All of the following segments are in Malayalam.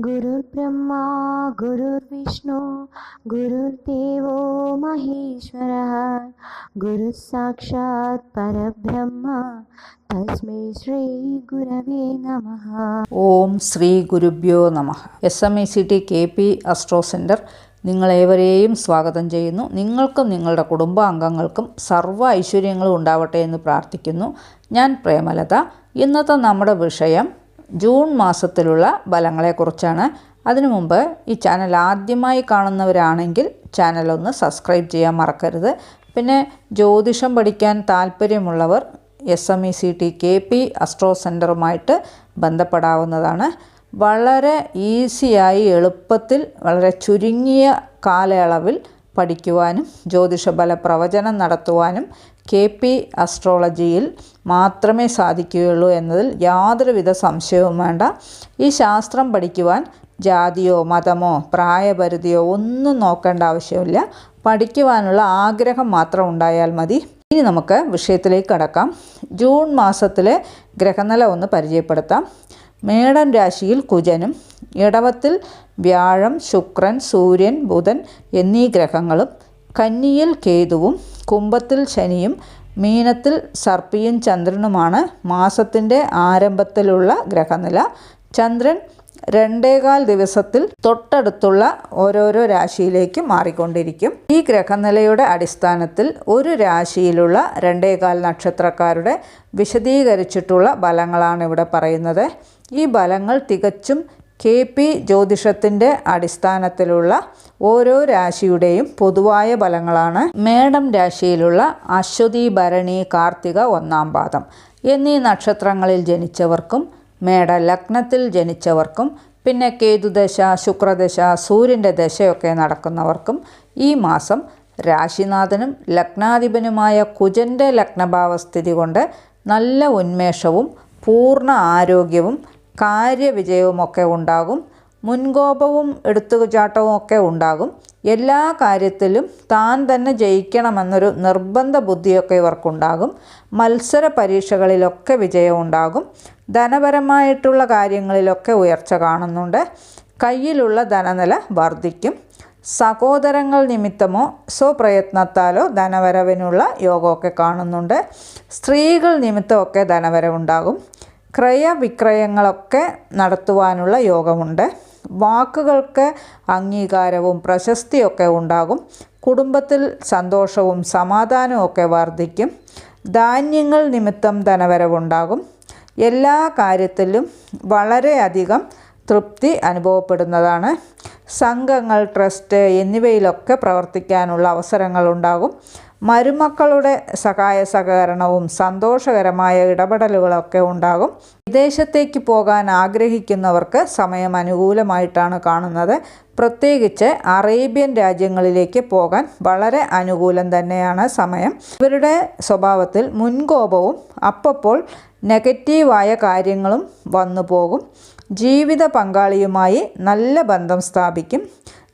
गुरुर्ब्रह्मा गुरुर्विष्णु गुरुर्देवो महेश्वरः गुरुः साक्षात् परब्रह्म तस्मै श्रीगुरवे नमः ഓം ശ്രീ ഗുരുഭ്യോ നമ S M I C T K P astro centre നിങ്ങളേവരെയും സ്വാഗതം ചെയ്യുന്നു നിങ്ങൾക്കും നിങ്ങളുടെ കുടുംബാംഗങ്ങൾക്കും സർവ്വ ഐശ്വര്യങ്ങളും ഉണ്ടാവട്ടെ എന്ന് പ്രാർത്ഥിക്കുന്നു ഞാൻ പ്രേമലത ഇന്നത്തെ നമ്മുടെ വിഷയം ജൂൺ മാസത്തിലുള്ള ഫലങ്ങളെക്കുറിച്ചാണ്. അതിനു മുമ്പ് ഈ ചാനൽ ആദ്യമായി കാണുന്നവരാണെങ്കിൽ ചാനൽ ഒന്ന് സബ്സ്ക്രൈബ് ചെയ്യാൻ മറക്കരുത്. പിന്നെ ജ്യോതിഷം പഠിക്കാൻ താല്പര്യമുള്ളവർ S M E C T K P astro സെന്ററുമായിട്ട് ബന്ധപ്പെടാവുന്നതാണ്. വളരെ ഈസിയായി എളുപ്പത്തിൽ വളരെ ചുരുങ്ങിയ കാലയളവിൽ പഠിക്കുവാനും ജ്യോതിഷബല പ്രവചനം നടത്തുവാനും കെ പി അസ്ട്രോളജിയിൽ മാത്രമേ സാധിക്കുകയുള്ളൂ എന്നതിൽ യാതൊരുവിധ സംശയവും വേണ്ട. ഈ ശാസ്ത്രം പഠിക്കുവാൻ ജാതിയോ മതമോ പ്രായപരിധിയോ ഒന്നും നോക്കേണ്ട ആവശ്യമില്ല. പഠിക്കുവാനുള്ള ആഗ്രഹം മാത്രം ഉണ്ടായാൽ മതി. ഇനി നമുക്ക് വിഷയത്തിലേക്ക് കടക്കാം. ജൂൺ മാസത്തിലെ ഗ്രഹനില ഒന്ന് പരിചയപ്പെടുത്താം. മേടൻ രാശിയിൽ കുജനും ഇടവത്തിൽ വ്യാഴം ശുക്രൻ സൂര്യൻ ബുധൻ എന്നീ ഗ്രഹങ്ങളും കന്നിയിൽ കേതുവും കുംഭത്തിൽ ശനിയും മീനത്തിൽ സർപ്പിയും ചന്ദ്രനുമാണ് മാസത്തിന്റെ ആരംഭത്തിലുള്ള ഗ്രഹനില. ചന്ദ്രൻ രണ്ടേകാൽ ദിവസത്തിൽ തൊട്ടടുത്തുള്ള ഓരോരോ രാശിയിലേക്ക് മാറിക്കൊണ്ടിരിക്കും. ഈ ഗ്രഹനിലയുടെ അടിസ്ഥാനത്തിൽ ഒരു രാശിയിലുള്ള രണ്ടേകാൽ നക്ഷത്രക്കാരുടെ വിശദീകരിച്ചിട്ടുള്ള ഫലങ്ങളാണ് ഇവിടെ പറയുന്നത്. ഈ ഫലങ്ങൾ തികച്ചും കെ പി ജ്യോതിഷത്തിന്റെ അടിസ്ഥാനത്തിലുള്ള ഓരോ രാശിയുടെയും പൊതുവായ ഫലങ്ങളാണ് മേടം രാശിയിലുള്ള അശ്വതി ഭരണി കാർത്തിക ഒന്നാം പാദം. എന്നീ നക്ഷത്രങ്ങളിൽ ജനിച്ചവർക്കും മേട ലഗ്നത്തിൽ ജനിച്ചവർക്കും പിന്നെ കേതുദശ ശുക്രദശ സൂര്യന്റെ ദശയൊക്കെ നടക്കുന്നവർക്കും ഈ മാസം രാശിനാഥനും ലഗ്നാധിപനുമായ കുജന്റെ ലഗ്നഭാവസ്ഥിതി കൊണ്ട് നല്ല ഉന്മേഷവും പൂർണ ആരോഗ്യവും കാര്യവിജയവുമൊക്കെ ഉണ്ടാകും. മുൻകോപവും എടുത്തുചാട്ടവും ഒക്കെ ഉണ്ടാകും. എല്ലാ കാര്യത്തിലും താൻ തന്നെ ജയിക്കണമെന്നൊരു നിർബന്ധ ബുദ്ധിയൊക്കെ ഇവർക്കുണ്ടാകും. മത്സര പരീക്ഷകളിലൊക്കെ വിജയം ഉണ്ടാകും ധനപരമായിട്ടുള്ള കാര്യങ്ങളിലൊക്കെ ഉയർച്ച കാണുന്നുണ്ട്. കയ്യിലുള്ള ധനനില വർദ്ധിക്കും. സഹോദരങ്ങൾ നിമിത്തമോ സ്വപ്രയത്നത്താലോ ധനവരവിനുള്ള യോഗമൊക്കെ കാണുന്നുണ്ട്. സ്ത്രീകൾ നിമിത്തമൊക്കെ ധനവരവുണ്ടാകും. ക്രയവിക്രയങ്ങളൊക്കെ നടത്തുവാനുള്ള യോഗമുണ്ട്. വാക്കുകൾക്ക് അംഗീകാരവും പ്രശസ്തിയൊക്കെ ഉണ്ടാകും. കുടുംബത്തിൽ സന്തോഷവും സമാധാനവും ഒക്കെ വർദ്ധിക്കും. ധാന്യങ്ങൾ നിമിത്തം ധനവരവുണ്ടാകും. എല്ലാ കാര്യത്തിലും വളരെയധികം തൃപ്തി അനുഭവപ്പെടുന്നതാണ്. സംഘങ്ങൾ ട്രസ്റ്റ് എന്നിവയിലൊക്കെ പ്രവർത്തിക്കാനുള്ള അവസരങ്ങളുണ്ടാകും മരുമക്കളുടെ സഹായ സഹകരണവും സന്തോഷകരമായ ഇടപെടലുകളൊക്കെ ഉണ്ടാകും. വിദേശത്തേക്ക് പോകാൻ ആഗ്രഹിക്കുന്നവർക്ക് സമയം അനുകൂലമായിട്ടാണ് കാണുന്നത്. പ്രത്യേകിച്ച് അറേബ്യൻ രാജ്യങ്ങളിലേക്ക് പോകാൻ വളരെ അനുകൂലം തന്നെയാണ് സമയം. ഇവരുടെ സ്വഭാവത്തിൽ മുൻകോപവും അപ്പപ്പോൾ നെഗറ്റീവായ കാര്യങ്ങളും വന്നു പോകും ജീവിത പങ്കാളിയുമായി നല്ല ബന്ധം സ്ഥാപിക്കും.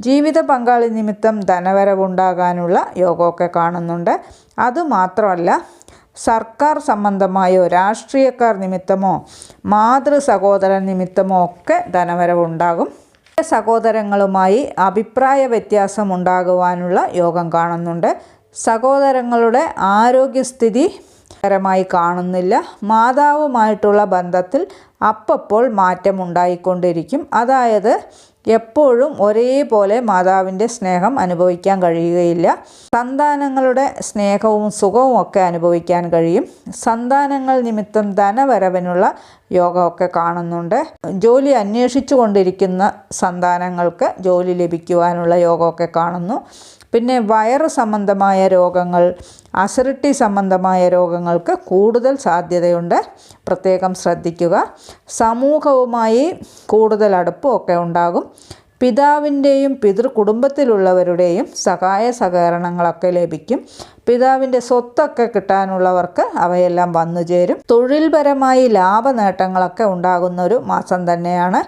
ജീവിത പങ്കാളി നിമിത്തം ധനവരവുണ്ടാകാനുള്ള യോഗമൊക്കെ കാണുന്നുണ്ട്. അതുമാത്രമല്ല സർക്കാർ സംബന്ധമായോ രാഷ്ട്രീയക്കാർ നിമിത്തമോ മാതൃ സഹോദരൻ നിമിത്തമോ ഒക്കെ ധനവരവുണ്ടാകും. സഹോദരങ്ങളുമായി അഭിപ്രായ വ്യത്യാസം ഉണ്ടാകുവാനുള്ള യോഗം കാണുന്നുണ്ട്. സഹോദരങ്ങളുടെ ആരോഗ്യസ്ഥിതി പരമായി കാണുന്നില്ല. മാതാവുമായിട്ടുള്ള ബന്ധത്തിൽ അപ്പപ്പോൾ മാറ്റം ഉണ്ടായിക്കൊണ്ടിരിക്കും അതായത് എപ്പോഴും ഒരേപോലെ മാതാവിന്റെ സ്നേഹം അനുഭവിക്കാൻ കഴിയുകയില്ല. സന്താനങ്ങളുടെ സ്നേഹവും സുഖവും ഒക്കെ അനുഭവിക്കാൻ കഴിയും. സന്താനങ്ങൾ നിമിത്തം ധനവരവിനുള്ള യോഗമൊക്കെ കാണുന്നുണ്ട്. ജോലി അന്വേഷിച്ചു കൊണ്ടിരിക്കുന്ന സന്താനങ്ങൾക്ക് ജോലി ലഭിക്കുവാനുള്ള യോഗമൊക്കെ കാണുന്നു. പിന്നെ വയറ് സംബന്ധമായ രോഗങ്ങൾ അസിഡിറ്റി സംബന്ധമായ രോഗങ്ങൾക്ക് കൂടുതൽ സാധ്യതയുണ്ട്. പ്രത്യേകം ശ്രദ്ധിക്കുക. സമൂഹവുമായി കൂടുതൽ അടുപ്പമൊക്കെ ഉണ്ടാകും. പിതാവിന്റെയും പിതൃ കുടുംബത്തിലുള്ളവരുടെയും സഹായ സഹകരണങ്ങളൊക്കെ ലഭിക്കും. പിതാവിന്റെ സ്വത്തൊക്കെ കിട്ടാനുള്ളവർക്ക് അവയെല്ലാം വന്നു ചേരും. തൊഴിൽപരമായി ലാഭ നേട്ടങ്ങളൊക്കെ ഉണ്ടാകുന്ന ഒരു മാസം തന്നെയാണ്.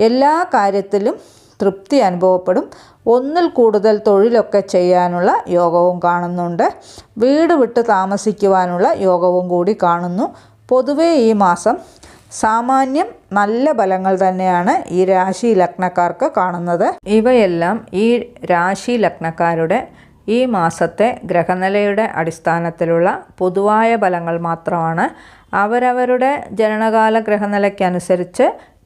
എല്ലാ കാര്യത്തിലും തൃപ്തി അനുഭവപ്പെടും. ഒന്നിൽ കൂടുതൽ തൊഴിലൊക്കെ ചെയ്യാനുള്ള യോഗവും കാണുന്നുണ്ട്. വീട് വിട്ട് താമസിക്കുവാനുള്ള യോഗവും കൂടി കാണുന്നു. പൊതുവേ ഈ മാസം സാമാന്യം നല്ല ഫലങ്ങൾ തന്നെയാണ് ഈ രാശി ലഗ്നക്കാർക്ക് കാണുന്നത്. ഇവയെല്ലാം ഈ രാശി ലഗ്നക്കാരുടെ ഈ മാസത്തെ ഗ്രഹനിലയുടെ അടിസ്ഥാനത്തിലുള്ള പൊതുവായ ഫലങ്ങൾ മാത്രമാണ്. അവരവരുടെ ജനനകാല ഗ്രഹനിലയ്ക്കനുസരിച്ച്